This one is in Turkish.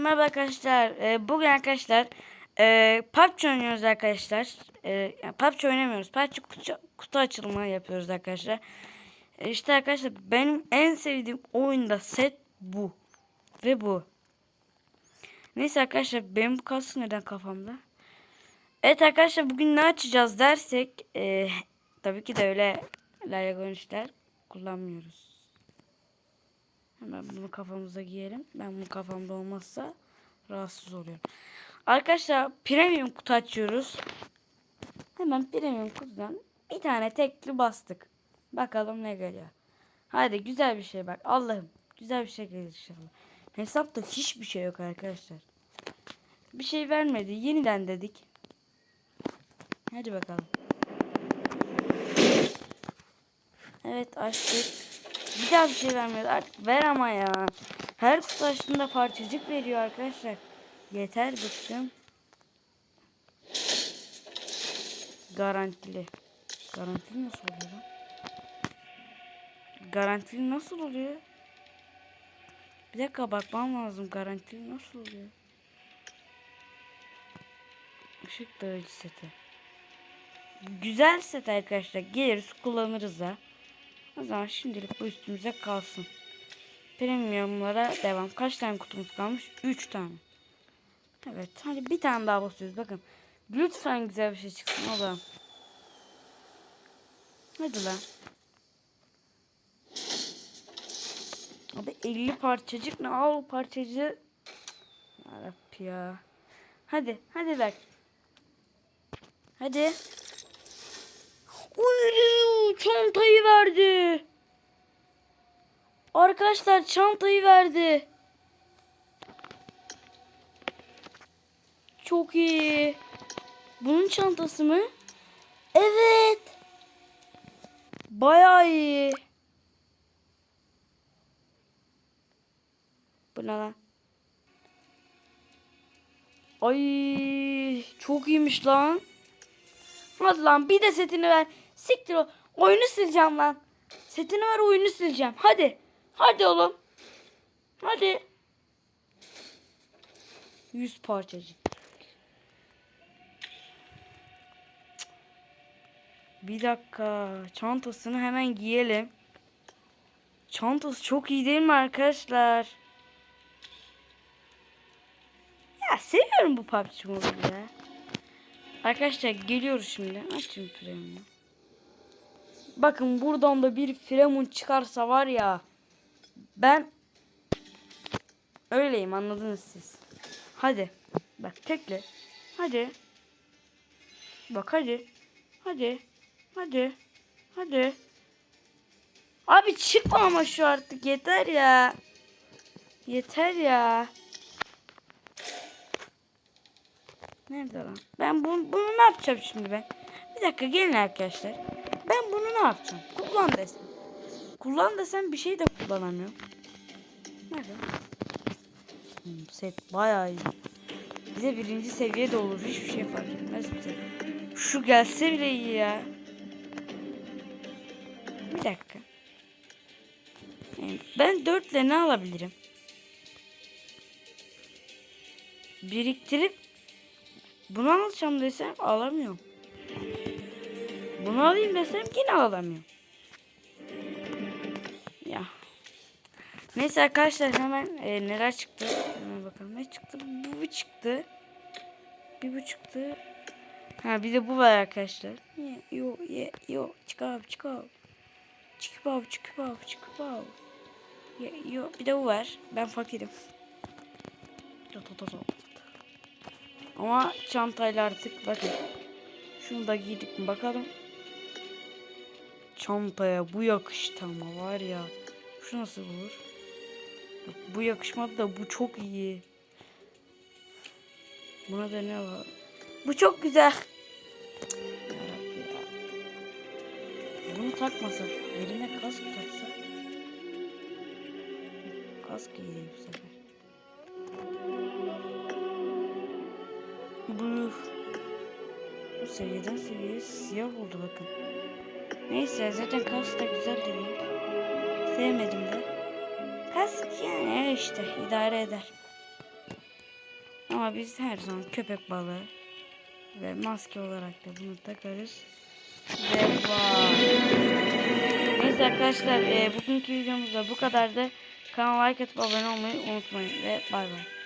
merhaba arkadaşlar. Ee, bugün arkadaşlar e, PUBG oynuyoruz arkadaşlar. E, PUBG oynamıyoruz. PUBG kutu, kutu açılımı yapıyoruz arkadaşlar. E, işte arkadaşlar benim en sevdiğim oyunda set bu. Ve bu. Neyse arkadaşlar benim bu kalsın neden kafamda. Evet arkadaşlar bugün ne açacağız dersek e, tabii ki de öyle Lego işler kullanmıyoruz. Hemen bunu kafamıza giyelim. Ben bunu kafamda olmazsa rahatsız oluyorum. Arkadaşlar premium kutu açıyoruz. Hemen premium kutudan bir tane tekli bastık. Bakalım ne geliyor. Hadi güzel bir şey bak. Allah'ım güzel bir şey gelir inşallah. Hesapta hiçbir şey yok arkadaşlar. Bir şey vermedi. Yeniden dedik. Hadi bakalım. Evet açtık. Bir daha bir şey vermiyor. Artık ver ama ya. Her kutu açtığında parçacık veriyor arkadaşlar. Yeter bıktım. Garantili. Garantili nasıl oluyor lan? Garantili nasıl oluyor? Bir dakika bakmam lazım. Garantili nasıl oluyor? Işık dağıcı seti. Güzel set arkadaşlar. Geliriz kullanırız da. O zaman şimdilik bu üstümüze kalsın. Premiumlara devam. Kaç tane kutumuz kalmış? 3 tane. Evet. Hadi bir tane daha basıyoruz. Bakın. Lütfen güzel bir şey çıksın oğlum. Hadi lan. Abi 50 parçacık ne? Al parçacığı. Yarabbi ya. Hadi. Hadi ver. Hadi. Uy, çantayı verdi. Arkadaşlar çantayı verdi. Çok iyi. Bunun çantası mı? Evet. Bayağı iyi. Bu ne lan? Ay çok iyiymiş lan. Hadi lan bir de setini ver. Siktir o. Oyunu sileceğim lan. Setini ver oyunu sileceğim. Hadi. Hadi oğlum. Hadi. Yüz parçacık. Bir dakika. Çantasını hemen giyelim. Çantası çok iyi değil mi arkadaşlar? Ya seviyorum bu PUBG Mobile'i. Arkadaşlar geliyoruz şimdi. Açayım Fremun'u. Bakın buradan da bir Fremun çıkarsa var ya. Ben öyleyim anladınız siz. Hadi. Bak tekle. Hadi. Bak hadi. Hadi. Hadi. Hadi. Abi çıkma ama şu artık yeter ya. Yeter ya. Nerede lan? Ben bunu, bunu ne yapacağım şimdi ben? Bir dakika gelin arkadaşlar. Ben bunu ne yapacağım? Kullan desem. Kullan desem bir şey de kullanamıyorum. Nerede? Hmm, set bayağı iyi. Bize birinci seviye de olur. Hiçbir şey fark etmez bize. Şu gelse bile iyi ya. Bir dakika. Ben dörtle ne alabilirim? Biriktirip bunu alacağım desem alamıyorum. Bunu alayım desem yine alamıyorum. Ya. Neyse arkadaşlar hemen e, neler çıktı? Hemen bakalım ne çıktı? Bu, bu çıktı. Bir bu çıktı. Ha bir de bu var arkadaşlar. Yo ye yo çıkar çıkar. Çıkıp çıkıp çıkıp Yo bir de bu var. Ben fakirim. Ama çantayla artık bakın. Şunu da giydik mi bakalım. Çantaya bu yakıştı ama var ya. Şu nasıl olur? Yok, bu yakışmadı da bu çok iyi. Buna da ne var? Bu çok güzel. Bunu takmasa, eline kask taksa. Kask iyi bu sefer. Bu, seviyeden seviyeye siyah oldu bakın. Neyse zaten kask da güzel değil. Sevmedim de. Kask yani işte idare eder. Ama biz her zaman köpek balığı ve maske olarak da bunu takarız. Ve. Neyse arkadaşlar e, bugünkü videomuz da bu kadardı. Kanala like atıp abone olmayı unutmayın ve bay bay.